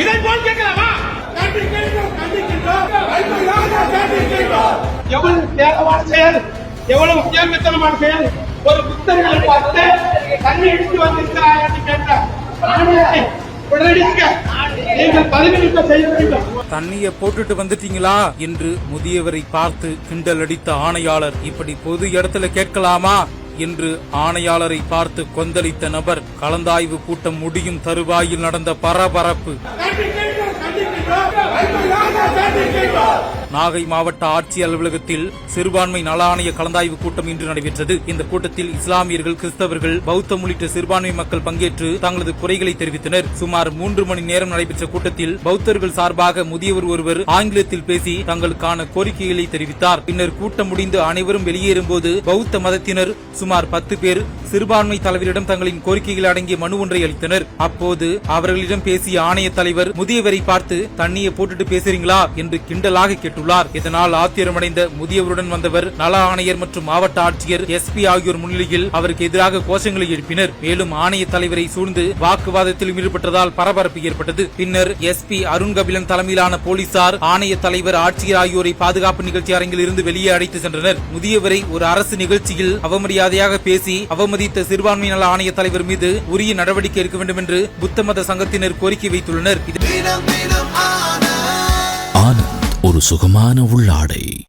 இதை போல் கேட்கலாமா எவ்வளவு செயல் எவ்வளவு செயல் ஒரு புத்தர்களை பார்த்து தண்ணி எடுத்து வந்திருக்கிறாய் என்று உடனடியாக நீங்கள் பதவி நீக்கம் செய்ய வேண்டும் தண்ணிய போட்டுட்டு வந்துட்டீங்களா என்று முதியவரை பார்த்து கிண்டல் அடித்த ஆணையாளர் இப்படி பொது இடத்துல கேட்கலாமா? என்று ஆணையாளரை பார்த்து கொந்தளித்த நபர் கலந்தாய்வு கூட்டம் முடியும் தருவாயில் நடந்த பரபரப்பு நாகை மாவட்ட ஆட்சி அலுவலகத்தில் சிறுபான்மை நல ஆணைய கலந்தாய்வு கூட்டம் இன்று நடைபெற்றது. இந்த கூட்டத்தில் இஸ்லாமியர்கள் கிறிஸ்தவர்கள் பௌத்தம் உள்ளிட்ட சிறுபான்மை மக்கள் பங்கேற்று தங்களது குறைகளை தெரிவித்தனர். சுமார் மூன்று மணி நேரம் நடைபெற்ற கூட்டத்தில் பௌத்தர்கள் சார்பாக முதியவர் ஒருவர் ஆங்கிலத்தில் பேசி தங்களுக்கான கோரிக்கைகளை தெரிவித்தார். பின்னர் கூட்டம் முடிந்து அனைவரும் வெளியேறும்போது பௌத்த மதத்தினர் சுமார் பத்து பேர் சிறுபான்மை தலைவரிடம் தங்களின் கோரிக்கைகள் அடங்கிய மனு ஒன்றை அளித்தனர். அப்போது அவர்களிடம் பேசிய ஆணைய தலைவர் முதியவரை பார்த்து தண்ணியை போட்டுட்டு பேசுறீங்களா? என்று கிண்டலாக கேட்டுள்ளார். இதனால் ஆத்திரமடைந்த முதியவருடன் வந்தவர் நல ஆணையர் மற்றும் மாவட்ட ஆட்சியர் எஸ்பி ஆகியோர் முன்னிலையில் அவருக்கு எதிராக கோஷங்களை எழுப்பினர். மேலும் ஆணைய தலைவரை சூழ்ந்து வாக்குவாதத்தில் ஈடுபட்டதால் பரபரப்பு ஏற்பட்டது. பின்னர் எஸ்பி அருண் கபிலன் தலைமையிலான போலீசார் ஆணைய தலைவர் ஆட்சியர் ஆகியோரை பாதுகாப்பு நிகழ்ச்சி அரங்கில் இருந்து வெளியே அழைத்து சென்றனர். முதியவரை ஒரு அரசு நிகழ்ச்சியில் அவமரியாதையாக பேசி அவமதித்த சிறுபான்மை நல ஆணைய தலைவர் மீது உரிய நடவடிக்கை எடுக்க வேண்டும் என்று புத்த மத சங்கத்தினர் கோரிக்கை வைத்துள்ளனர். ஒரு சுகமான உள்ளாடை.